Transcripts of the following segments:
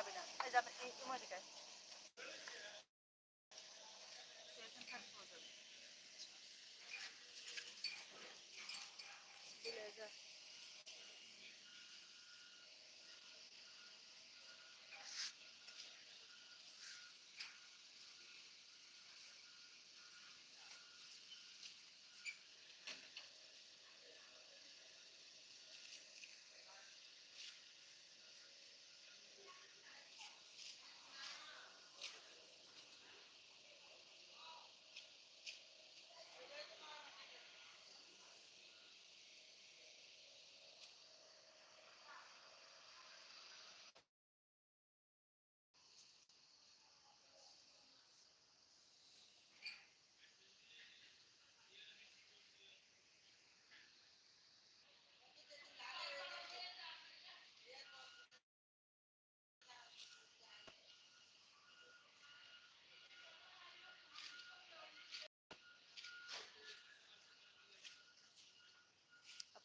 যাবে না এই যাবে এই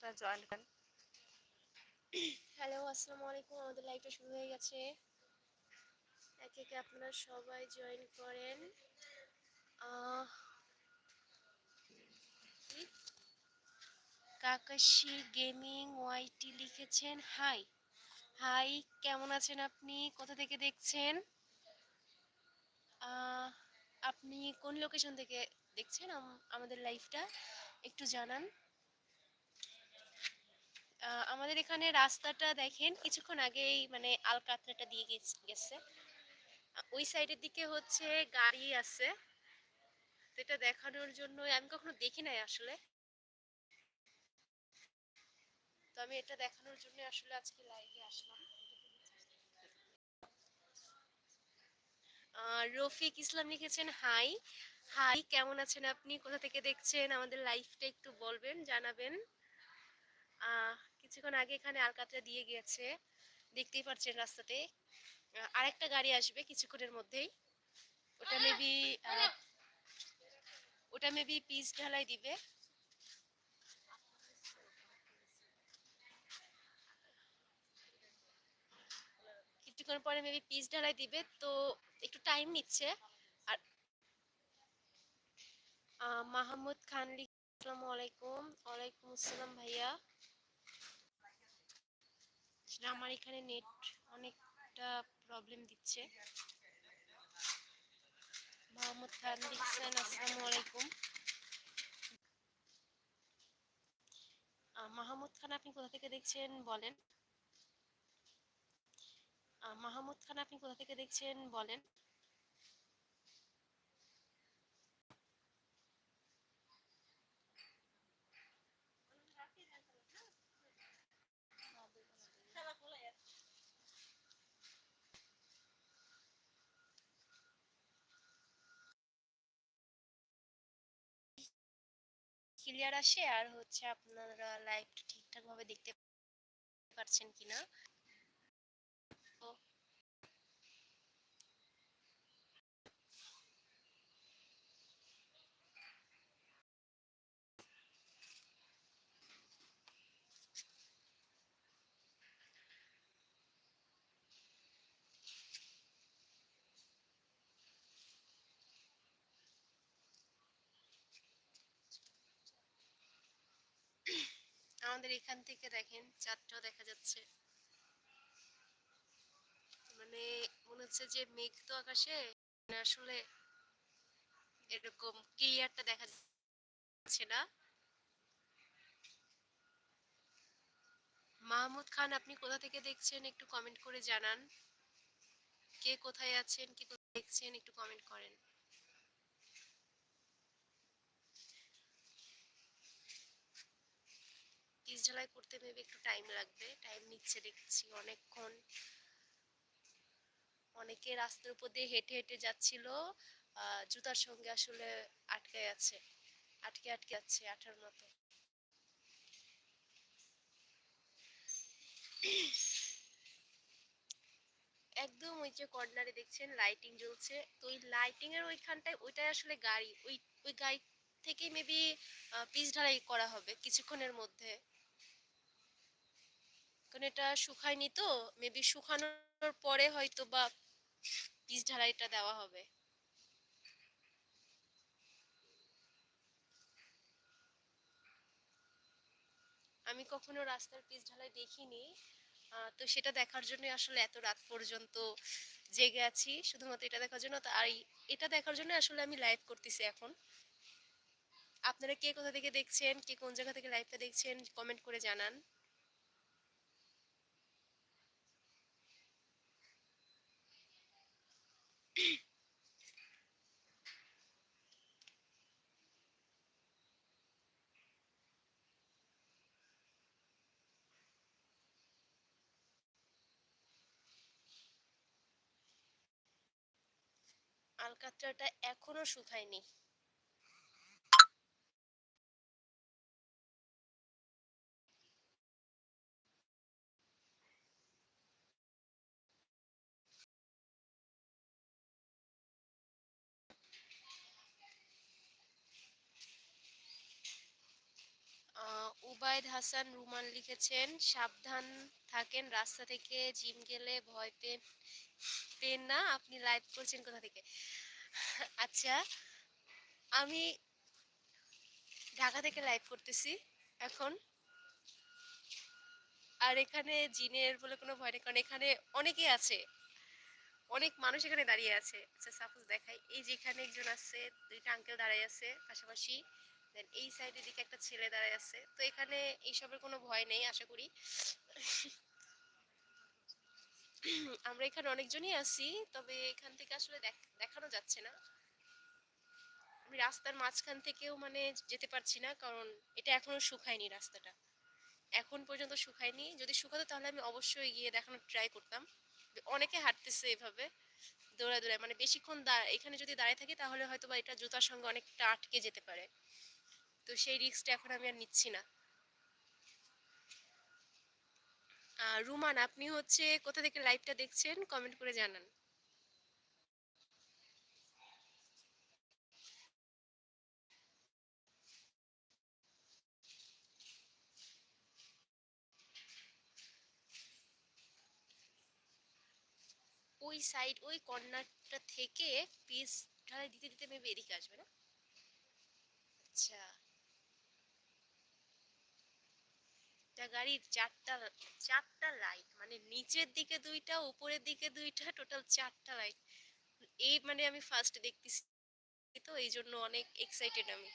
আপনারা জয়েন করেন। হ্যালো আসসালামু আলাইকুম আমাদের লাইভটা শুরু হয়ে গেছে। একে একে আপনারা সবাই জয়েন করেন। কাকাশি গেমিং ওয়াইটি লিখেছেন। হাই হাই কেমন আছেন আপনি? কোথা থেকে দেখছেন? আপনি কোন লোকেশন থেকে দেখছেন? আমাদের লাইভটা একটু জানান। আমাদের এখানে রাস্তাটা দেখেন, কিছুক্ষণ আগেই মানে আলকাতরাটা দিয়ে গেছে ওই সাইডের দিকে হচ্ছে গাড়ি আছে। এটা দেখানোর জন্য আমি কখনো দেখি নাই আসলে। তো আমি এটা দেখানোর জন্য আসলে আজকে লাইভে আসলাম। রফিক ইসলাম লিখেছেন, হাই। হাই, কেমন আছেন আপনি? কোথা থেকে দেখছেন? আমাদের লাইভটা একটু বলবেন, জানাবেন। কিছুক্ষণ আগে এখানে আলকাতরা দিয়ে গিয়েছে দেখতেই পাচ্ছেন রাস্তাতে। আরেকটা গাড়ি আসবে কিছুক্ষণের মধ্যেই। ওটা মেবি ওটা মেবি পিচ ঢালাই দিবে। কিছুক্ষণ পরে মেবি পিচ ঢালাই দিবে, তো একটু টাইম নিচ্ছে। আর মাহমুদ খান আসসালামু আলাইকুম। ওয়ালাইকুম আসসালাম ভাইয়া। আসলে আমার এখানে নেট অনেকটা প্রবলেম দিচ্ছে। মোহাম্মদ খান লিখছেন আসসালামু আলাইকুম। মাহমুদ খান, আপনি কোথা থেকে দেখছেন? বলেন। মাহমুদ খান, আপনি কোথা থেকে দেখছেন? বলেন। ক্লিয়ার আসে আর হচ্ছে আপনারা লাইভটা ঠিকঠাক ভাবে দেখতে পারছেন কিনা তো আমাদের এখান থেকে দেখেন, চাঁদটাও দেখা যাচ্ছে। মানে মনে হচ্ছে যে মেঘ তো আকাশে মানে আসলে এরকম ক্লিয়ারটা দেখা যাচ্ছে না। মাহমুদ খান, আপনি কোথা থেকে দেখছেন? একটু কমেন্ট করে জানান। কে কোথায় আছেন, কি কোথায় দেখছেন, একটু কমেন্ট করেন। ঢালাই করতে মেবি একটু টাইম লাগবে। টাইম নিচ্ছে দেখছি অনেকক্ষণ। অনেকে রাস্তার উপর দিয়ে হেঁটে হেঁটে যাচ্ছিল। জুতার সঙ্গে আসলে আটকে আছে। আটকে আটকে আছে আঠার মতো। একদম ওই যে কর্নারে দেখছেন লাইটিং জ্বলছে। তো ওই লাইটিং এর ওইখানটায় ওইটাই আসলে গাড়ি। ওই ওই গাড়ি থেকেই মেবি পিচ ঢালাই করা হবে কিছুক্ষণের মধ্যে। কারণ এটা শুকায়নি তো মেবি শুকানোর পরে হয়তো বা পিচ ঢালাইটা দেওয়া হবে। আমি কখনো রাস্তার পিচ ঢালাই দেখিনি তো সেটা দেখার জন্য আসলে এত রাত পর্যন্ত জেগে আছি, শুধুমাত্র এটা দেখার জন্য। আর এটা দেখার জন্য আসলে আমি লাইভ করতেছি এখন। আপনারা কে কোথা থেকে দেখছেন, কে কোন জায়গা থেকে লাইভটা দেখছেন কমেন্ট করে জানান। আলকাতরাটা এখনও শুকায়নি। আহ, হাসান রুমান লিখেছেন সাবধান থাকেন রাস্তা থেকে জিম গেলে ভয় পেন পেন না আপনি লাইভ করছেন কোথা থেকে? আচ্ছা আমি ঢাকা থেকে লাইভ করতেছি এখন। আর এখানে জিনের বলে কোনো ভয় নেই কারণ এখানে অনেকে আছে অনেক মানুষ এখানে দাঁড়িয়ে আছে। আচ্ছা সাপোজ দেখাই এই যে এখানে একজন আছে দুইটা আঙ্কেল দাঁড়ায় আছে পাশাপাশি। দেন এই সাইডের দিকে একটা ছেলে দাঁড়ায় আছে। তো এখানে এইসবের কোনো ভয় নেই, আশা করি। আমরা এখানে অনেকজনই আছি, তবে এখান থেকে আসলে দেখানো যাচ্ছে না। আমি রাস্তার মাঝখান থেকেও মানে যেতে পারছি না, কারণ এটা এখনও শুকায়নি রাস্তাটা। এখন পর্যন্ত শুকায়নি। যদি শুকাতো তাহলে আমি অবশ্যই গিয়ে দেখানোর ট্রাই করতাম। অনেকে হাঁটতেছে এভাবে, দৌড়ায় দৌড়ায়। মানে বেশিক্ষণ এখানে যদি দাঁড়িয়ে থাকি তাহলে হয়তো বা এটা জুতার সঙ্গে অনেকটা আটকে যেতে পারে। তো সেই রিস্কটা এখন আমি আর নিচ্ছি না। রুমান, আপনি হচ্ছে কোথা থেকে লাইভটা দেখছেন? কমেন্ট করে জানান। ওই সাইড ওই কর্নারটা থেকে পিস ঢালাই দিতে দিতে মেবি এদিকে আসবে না? আচ্ছা। একটা গাড়ির চারটা চারটা লাইট মানে নিচের দিকে দুইটা, উপরের দিকে দুইটা টোটাল চারটা লাইট এই মানে আমি ফার্স্ট দেখতেছি তো, এই জন্য অনেক এক্সাইটেড আমি।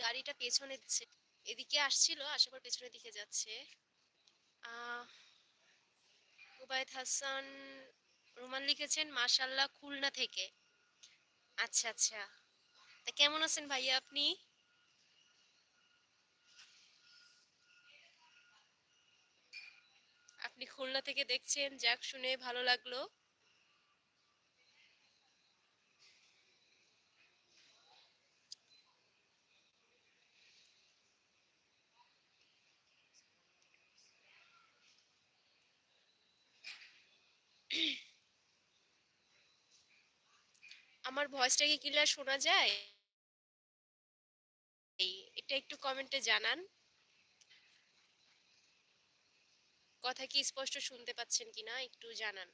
গাড়িটা পেছনে দিচ্ছে। এদিকে আসছিল, আসার পর পেছনের দিকে যাচ্ছে। উবায়দ হাসান রুমান লিখেছেন মাশাল্লাহ খুলনা থেকে। আচ্ছা আচ্ছা। তা কেমন আছেন ভাইয়া আপনি? আপনি খুলনা থেকে দেখছেন, যাক শুনে ভালো লাগল। আমার ভয়েসটা কি ক্লিয়ার শোনা যায়? এটা একটু কমেন্টে জানান। কথা কি স্পষ্ট শুনতে পাচ্ছেন কিনা? একটু জানান।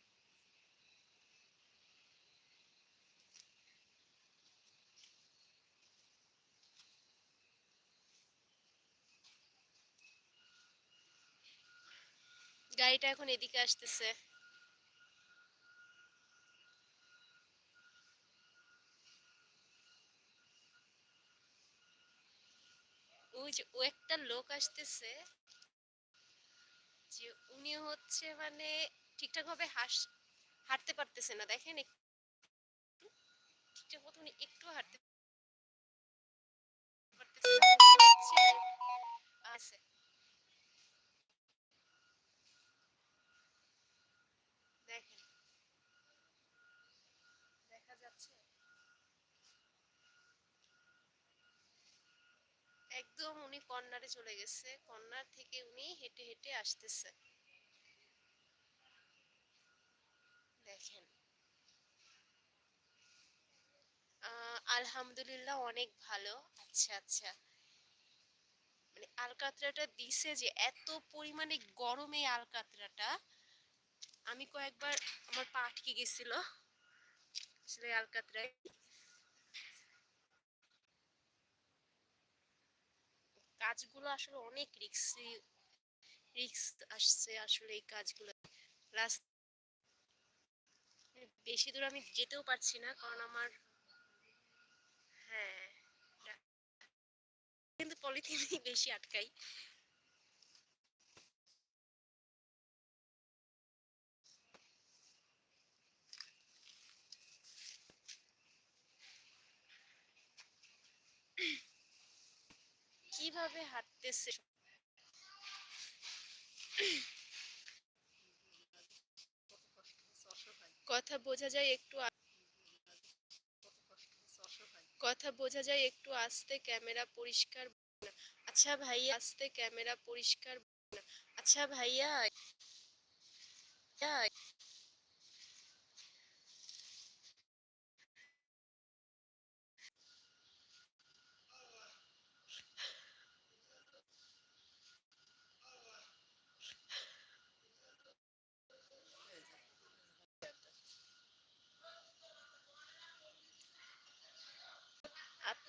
গাড়িটা এখন এদিকে আসতেছে। ওই যে, ও একটা লোক আসতেছে যে উনি হচ্ছে মানে ঠিকঠাক ভাবে হাস, হাঁটতে পারতেছে না। দেখেন ঠিকঠাক মতো উনি একটু হাঁটতে একদম উনি কর্নারে চলে গেছে। কর্নার থেকে উনি হেঁটে হেঁটে আসতেছে। দেখেন। আলহামদুলিল্লাহ অনেক ভালো। আচ্ছা আচ্ছা। মানে আলকাতরাটা দিছে যে এত পরিমাণে গরমে আলকাতরাটা। আমি কয়েকবার আমার পা আটকে গেছিল। আসলে আলকাতরায় কাজগুলো আসলে অনেক রিক্সি, রিক্স আসছে আসলে এই কাজগুলো। প্লাস বেশি দূর আমি যেতেও পারছি না, কারণ আমার হ্যাঁ কিন্তু পলিথিনই বেশি আটকাই কীভাবে হাঁটতেছে কথা বোঝা যায় একটু কথা বোঝা যায় একটু আস্তে, ক্যামেরা পরিষ্কার। আচ্ছা ভাইয়া, আস্তে, ক্যামেরা পরিষ্কার। আচ্ছা ভাইয়া ভাইয়া,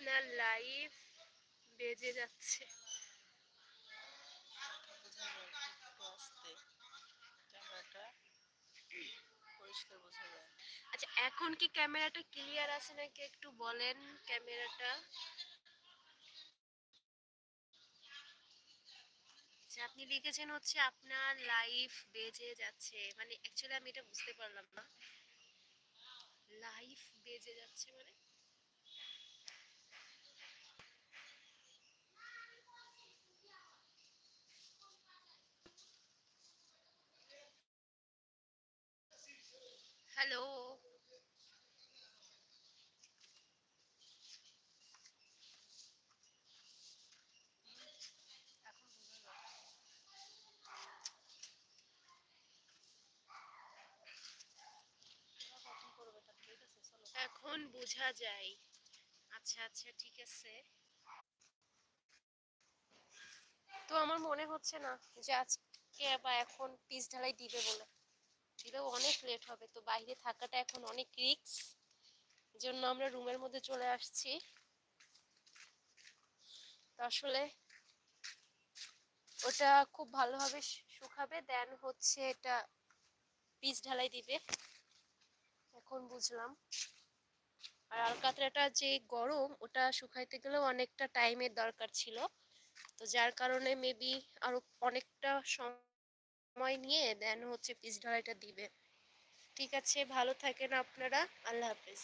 আপনার লাইফ বেজে যাচ্ছে। আচ্ছা এখন কি ক্যামেরাটা ক্লিয়ার আছে নাকি একটু বলেন ক্যামেরাটা? আচ্ছা আপনি লিখেছেন হচ্ছে আপনার লাইফ বেজে যাচ্ছে। মানে অ্যাকচুয়ালি আমি এটা বুঝতে পারলাম না। লাইফ বেজে যাচ্ছে মানে হ্যালো এখন বোঝা যায় তোরা কখন করবে তা ঠিক আছে চলো এখন বোঝা যায়? আচ্ছা আচ্ছা ঠিক আছে। তো আমার মনে হচ্ছে না যে আজকে বা এখন পিস ঢালাই দিবে বলে। দিলেও অনেক লেট হবে, তো বাইরে থাকাটা এখন অনেক রিস্ক জন্য আমরা রুমের মধ্যে চলে আসছি। আসলে ওটা খুব ভালোভাবে শুকাবে দেন হচ্ছে এটা পিস ঢালাই দিবে। এখন বুঝলাম। আর আলকাতরাটা যে গরম, ওটা শুকাইতে গেলেও অনেকটা টাইমের দরকার ছিল। তো যার কারণে মেবি আরও অনেকটা সময় নিয়ে দেন হচ্ছে পিস ঢালাইটা দিবে। ঠিক আছে, ভালো থাকেন আপনারা। আল্লাহ হাফেজ।